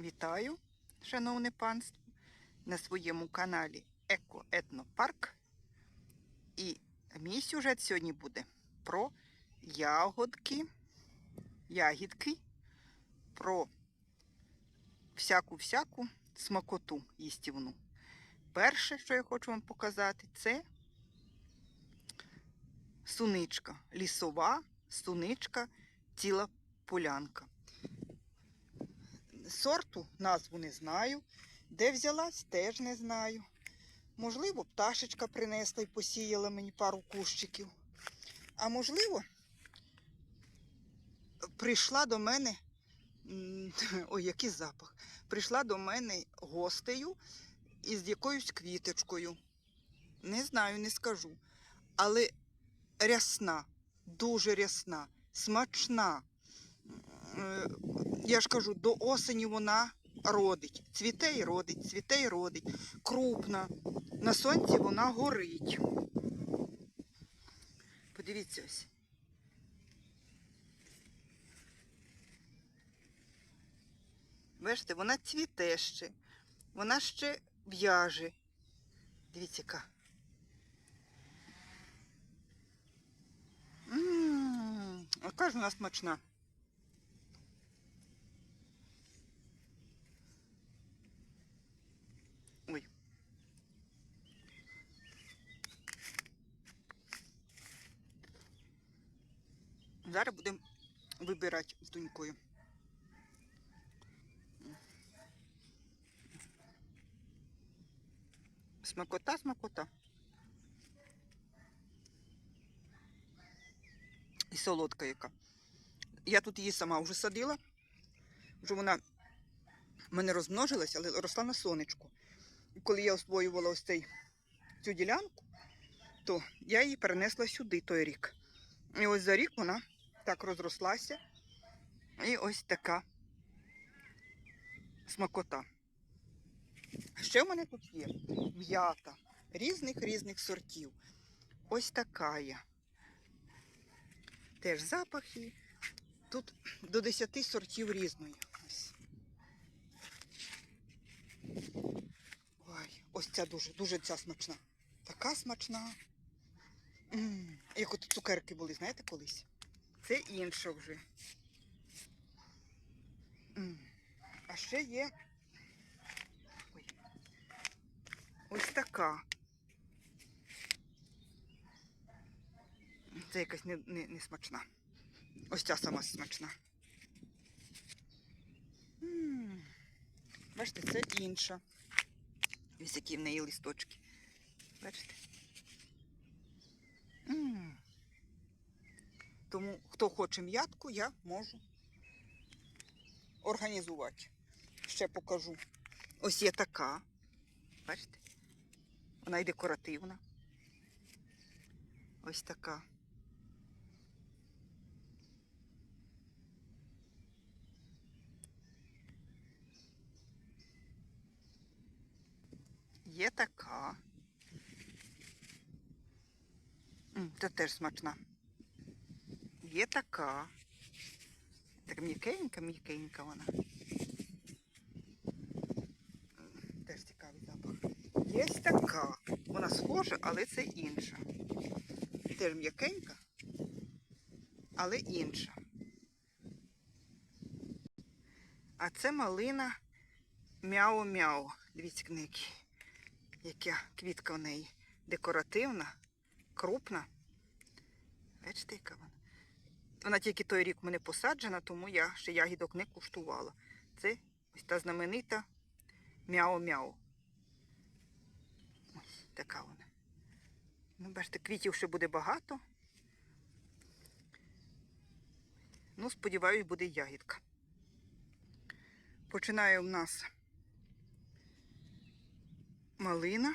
Вітаю, шановне панство, на своєму каналі Еко Етнопарк. І мій сюжет сьогодні буде про ягодки, ягідки, про всяку-всяку смакоту їстівну. Перше, що я хочу вам показати, це суничка, лісова суничка, ціла полянка. Сорту назву не знаю. Де взялась, теж не знаю. Можливо, пташечка принесла і посіяла мені пару кущиків. А можливо, прийшла до мене. Ой, який запах. Прийшла до мене гостею із якоюсь квіточкою. Не знаю, не скажу. Але рясна, дуже рясна, смачна. Я ж кажу, до осені вона родить. Цвіте і родить, цвіте і родить. Крупна. На сонці вона горить. Подивіться ось. Бачите, вона цвіте ще. Вона ще в'яже. Дивіться, яка. Ммм, яка ж вона смачна. Зараз будемо вибирати з донькою. Смакота, смакота. І солодка яка. Я тут її сама вже садила. Вже вона в мене розмножилась, але росла на сонечку. І коли я освоювала ось цей, цю ділянку, то я її перенесла сюди той рік. І ось за рік вона так розрослася. І ось така смакота. Ще в мене тут є м'ята різних-різних сортів. Ось така є. Теж запахи. Тут до 10 сортів різної. Ось. Ой, ось ця дуже, дуже ця смачна. Така смачна. м Як от цукерки були, знаєте, колись? Це інша вже. А ще є. Ой. Ось така. Це якась не, не, не смачна. Ось ця сама смачна. м Бачите, це інша. Ось які в неї листочки. Бачите? м Тому, хто хоче м'ятку, я можу організувати. Ще покажу. Ось є така. Бачите? Вона і декоративна. Ось така. Є така. Це теж смачна. Є така. Так м'якенька, м'якенька вона. Теж цікавий запах. Є така. Вона схожа, але це інша. Теж м'якенька, але інша. А це малина мяу-мяу. Дивіться, які яка квітка в неї декоративна, крупна. Бачите, яка вона. Вона тільки той рік в мене посаджена, тому я ще ягідок не куштувала. Це ось та знаменита мяу-мяу. Ось така вона. Ну, бачите, квітів ще буде багато. Ну, сподіваюсь, буде ягідка. Починає у нас малина.